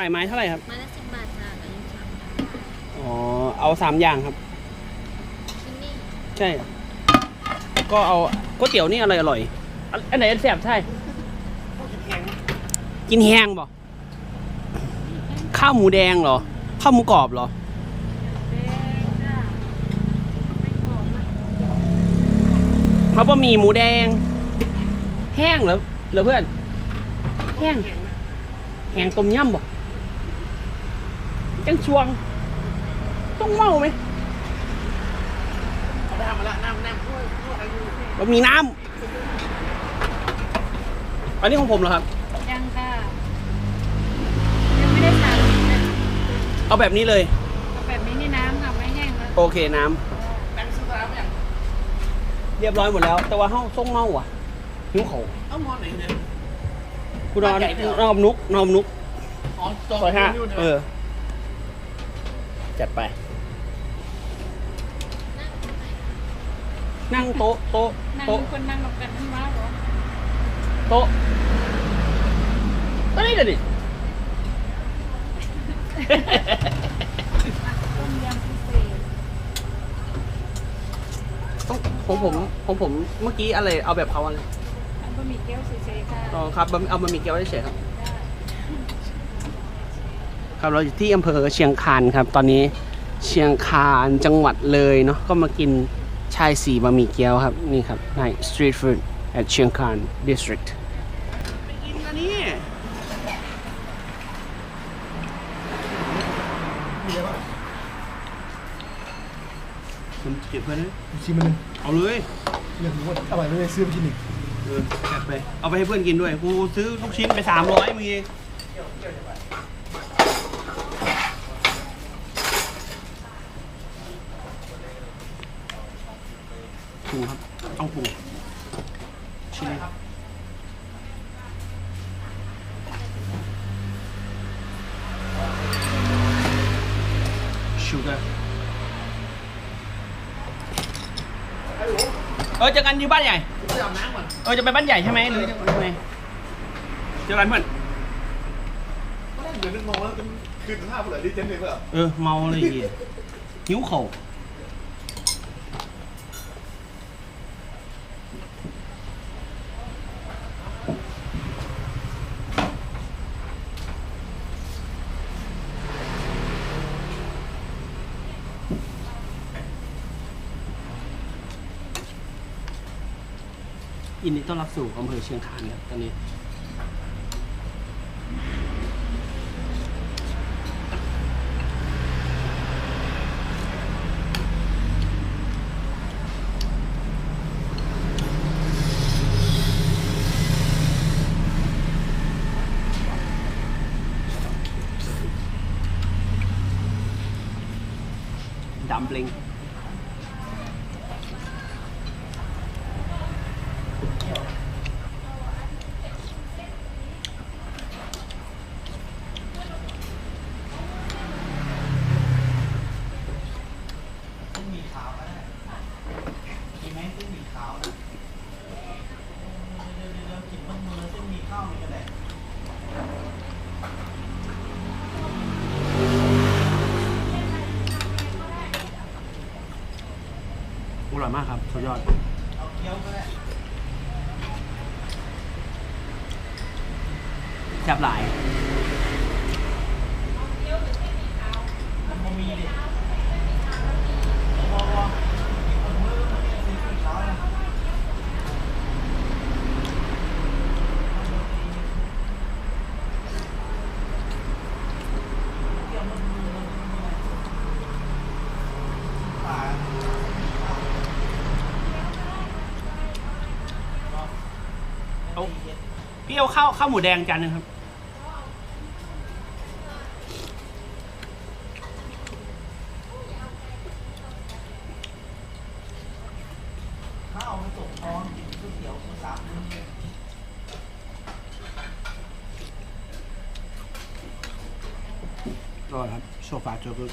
ก่ไม้เท่าไหร่ครับ ไม้ละสิบบาทจ้ะกับยังสามอ๋อ เอาสามอย่างครับ ที่นี่ใช่ ก็เอาก๋วยเตี๋ยวนี่อะไรอร่อย อันอันไหนแซ่บใช่ กินแห้งบ่ข้าวหมูแดงเหรอ ข้าวหมูกรอบเหรอแดงจ้ะไม่กรอบนะเขาบะหมี่หมูแดง แห้งเหรอเหรอเพื่อน แห้ง แห้งต้มยำบ่ จังชวง ต้องเมาไหมเอาไปทำมาละน้ำน้ำพูดพูดอายุบะหมี่น้ำอันนี้ของผมเหรอครับ ยังค่ะ ยังไม่ได้สั่งเลยเอาแบบนี้เลยเอาแบบนี้นี่น้ำค่ะไม่แห้งแล้วโอเคน้แบงค์ซื้อน้ำอย่างำเรียบร้อยหมดแล้ว แต่ว่าเฮ้าส่งเมาอะหิวเขาเอามอนไหนเนี่ยกูนอนบ้านใหญ่เนี่ยนอนนุกนอนนุกอ๋อจอซอยห้ายู่เนี่ยเออ จัดไป นั่งโต๊ะโต๊ะนั่งโต๊ะคนนั่งกับกันทั้งว้าวเหรอโต๊ะก็นี่เลยดิต้มยำพิเศษต้องของผมของผมเมื่อกี้อะไรเอาแบบเขาอะไร อันบะหมี่เกี๊ยวเฉยๆค่ะอ๋อครับบะเอาบะหมี่เกี๊ยวเฉยๆครับได้ ครับเราอยู่ที่อำเภอเชียงคานครับ ตอนนี้เชียงคานจังหวัดเลยเนาะก็มากินชายสีบะหมี่เกี๊ยวครับ นี่ครับใน street food at เชียงคาน district ไปกินกันนี่มันเก็บเพื่อนเลยชิมมันหนึ่งเอาเลยเรื่องว่าอร่อยไม่ได้ซื้อไปกินอีกเออจัดไป เอาไปให้เพื่อนกินด้วย กูซื้อลูกชิ้นไปสามร้อยมีเอง ปรุงครับต้องปรุงชิ้นชูเกอร์เออเจอกันที่บ้านใหญ่ไปอาบน้ำก่อนเออจะไปบ้านใหญ่ใช่ไหมหรือจะไปไงเจอกันเพื่อนก็ได้เหลือหนึ่งโมงแล้วจนคืนห้าเปล่าดิเจนเลยเปล่าเออเมาเลยอีกหิวเข่า ยินดีต้อนรับสู่อำเภอเชียงคานครับตอนนี้ดัม p ลิง ร่อยมากครับสุดยอดแซ่บหลาย เอา พี่เอาข้าวข้าวหมูแดงจานหนึงครับ ข้าวมันส่งท้องกินก๋วยเตี๋ยวสามมื้อรอยครับโซฟาโจกุ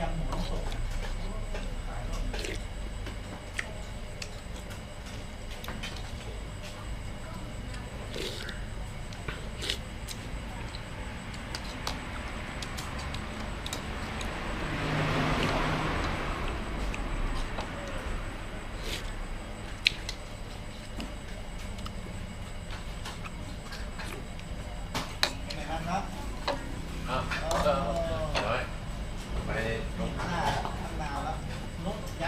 ยำหมูน้ำตก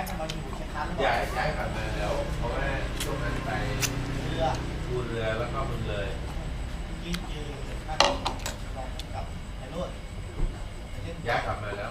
ายกันมาอยู่เชียงคานหรือเปย้ายย้ายกลับมาแล้วเพราะว่าช่วงนั้นไปเรือพูเรือแล้วก็มึนเลยรีบเจอเกับไอ้นู่นย้ายกลับมาแล้ว